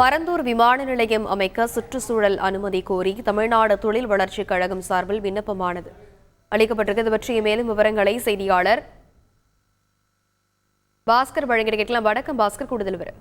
பரந்தூர் விமான நிலையம் அமைக்க சுற்றுச்சூழல் அனுமதி கோரி தமிழ்நாடு தொழில் வளர்ச்சிக் கழகம் சார்பில் விண்ணப்பமானது. அளிக்கப்பட்டிருக்கிறது. பற்றிய மேலும் விவரங்களை செய்தியாளர் பாஸ்கர் வழங்கிட கேட்கலாம். வணக்கம் பாஸ்கர் கூடுதல் விவரம்.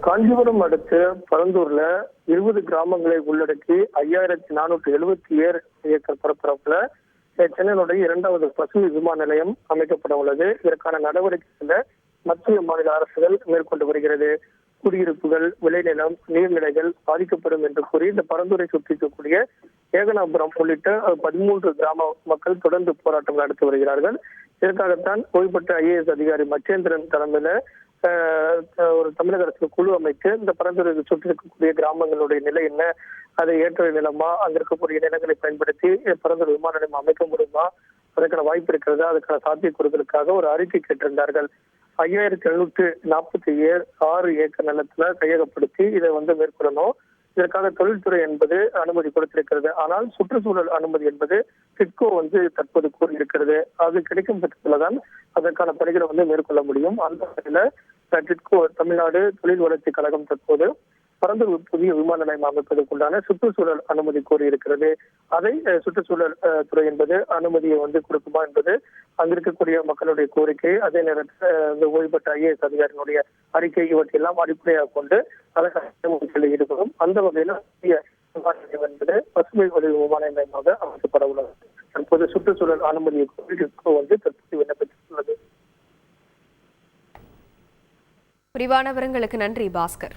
காஞ்சிபுரம் அடுத்த பரந்தூர்ல இருபது கிராமங்களை உள்ளடக்கி ஐயாயிரத்தி நானூற்றி எழுபத்தி ஏழு ஏக்கர் பரப்பரப்புல சென்னையினுடைய இரண்டாவது பசு விமான நிலையம் அமைக்கப்பட உள்ளது. இதற்கான நடவடிக்கைகளை மத்திய மாநில அரசுகள் மேற்கொண்டு வருகிறது. குடியிருப்புகள் விளைநிலம் நீர்நிலைகள் பாதிக்கப்படும் என்று கூறி இந்த பரந்துரை சுற்றி இருக்கக்கூடிய ஏகனாபுரம் உள்ளிட்ட பதிமூன்று கிராம மக்கள் தொடர்ந்து போராட்டம் நடத்தி வருகிறார்கள். இதற்காகத்தான் ஓய்வுபெற்ற ஐஏஎஸ் அதிகாரி மச்சேந்திரன் தலைமையில ஒரு தமிழக அரசு குழு அமைத்து இந்த பரந்துரை சுற்றி இருக்கக்கூடிய கிராமங்களுடைய நிலை என்ன அதை ஏற்ற நிலமா அங்க இருக்கக்கூடிய நிலங்களை பயன்படுத்தி பரந்துரை விமான நிலையம் அமைக்க முடியுமா அதற்கான வாய்ப்பு இருக்கிறதா அதுக்கான சாத்தியக்கூறுகளுக்காக ஒரு அறிக்கை கேட்டிருந்தார்கள். ஐயாயிரத்தி எழுநூற்று நாற்பத்தி ஏழு ஆறு ஏக்கர் நிலத்துல கையகப்படுத்தி இதை வந்து மேற்கொள்ளணும். இதற்காக தொழில்துறை என்பது அனுமதி கொடுத்திருக்கிறது. ஆனால் சுற்றுச்சூழல் அனுமதி என்பது சிட்கோ வந்து தற்போது கூறியிருக்கிறது. அது கிடைக்கும் பட்சத்துல தான் அதற்கான பணிகளை வந்து மேற்கொள்ள முடியும். அந்த வகையில சிட்கோ டிட்கோ தமிழ்நாடு தொழில் வளர்ச்சி கழகம் தற்போது பறந்து புதிய விமான நிலையம் அமைப்பதற்குண்டான சுற்றுச்சூழல் அனுமதி கோரியிருக்கிறது. அதை சுற்றுச்சூழல் துறை என்பது அனுமதியை வந்து கொடுக்குமா என்பது அங்க இருக்கக்கூடிய மக்களுடைய கோரிக்கை அதே நேரத்தில் இந்த ஓய்வு பெற்ற ஐஏஎஸ் அதிகாரிகளுடைய அறிக்கை இவற்றையெல்லாம் அடிப்படையாக கொண்டு அதற்கான ஈடுபடும். அந்த வகையில் புதிய விமான நிலையம் என்பது பசுமை வழி விமான நிலையமாக அமைக்கப்பட உள்ளது. தற்போது சுற்றுச்சூழல் அனுமதியை கோரிக்கை வந்து தற்போது விண்ணப்பித்துள்ளது. விரிவான விவரங்களுக்கு நன்றி பாஸ்கர்.